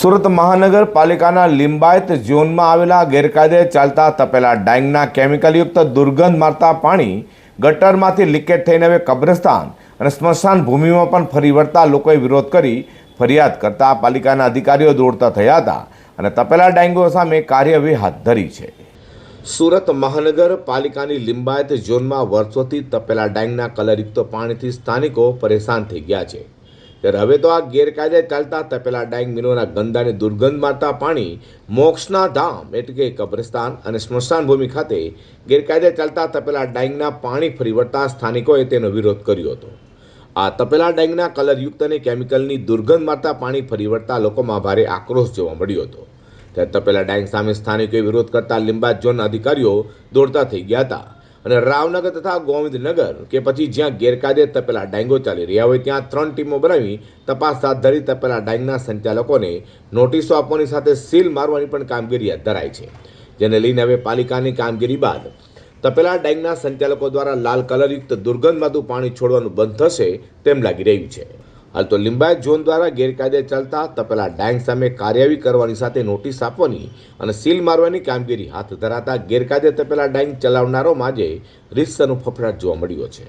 સુરત મહાનગરપાલિકાના લિંબાયત ઝોનમાં આવેલા ગેરકાયદે ચાલતા તપેલા ડાંગના કેમિકલયુક્ત દુર્ગંધ મારતા પાણી ગટરમાંથી લીકેજ થઈને હવે કબ્રસ્તાન અને સ્મશાન ભૂમિમાં પણ ફરી વળતા લોકોએ વિરોધ કરી ફરિયાદ કરતા પાલિકાના અધિકારીઓ દોડતા થયા હતા અને તપેલા ડાંગો સામે કાર્યવાહી હાથ ધરી છે. સુરત મહાનગરપાલિકાની લિંબાયત ઝોનમાં વર્ષોથી તપેલા ડાંગના કલરયુક્ત પાણીથી સ્થાનિકો પરેશાન થઈ ગયા છે. ત્યારે હવે તો આ ગેરકાયદે ચાલતા તપેલા ડાઈંગ મિલોના ગંદાને દુર્ગંધ મારતા પાણી મોક્ષના ધામ એટલે કે કબ્રસ્તાન અને સ્મશાન ભૂમિ ખાતે ગેરકાયદે ચાલતા તપેલા ડાઈંગના પાણી ફરી વળતા સ્થાનિકોએ તેનો વિરોધ કર્યો હતો. આ તપેલા ડાઈંગના કલરયુક્ત અને કેમિકલની દુર્ગંધ મારતા પાણી ફરી વળતા લોકોમાં ભારે આક્રોશ જોવા મળ્યો હતો. ત્યારે તપેલા ડાઈંગ સામે સ્થાનિકોએ વિરોધ કરતા લીંબાદ ઝોનના અધિકારીઓ દોડતા થઈ ગયા હતા. અને રાવનગર તથા ગોવિંદનગર, કે પછી જ્યાં ગેરકાયદે તપેલા ડાંગો ચાલી રહ્યા હોય, ત્યાં ત્રણ ટીમો બનાવી તપાસ હાથ ધરી તપેલા ડાંગના સંચાલકોને નોટિસો આપવાની સાથે સીલ મારવાની પણ કામગીરી હાથ ધરાઈ છે. જેને લઈને હવે પાલિકાની કામગીરી બાદ તપેલા ડાંગના સંચાલકો દ્વારા લાલ કલરયુક્ત દુર્ગંધમાંથી પાણી છોડવાનું બંધ થશે તેમ લાગી રહ્યું છે. હાલ તો લિંબાયત ઝોન દ્વારા ગેરકાયદે ચાલતા તપેલા ડાંગ સામે કાર્યવાહી કરવાની સાથે નોટિસ આપવાની અને સીલ મારવાની કામગીરી હાથ ધરાતા ગેરકાયદે તપેલા ડાંગ ચલાવનારોમાં આજે રીતસરનો ફફડાટ જોવા મળ્યો છે.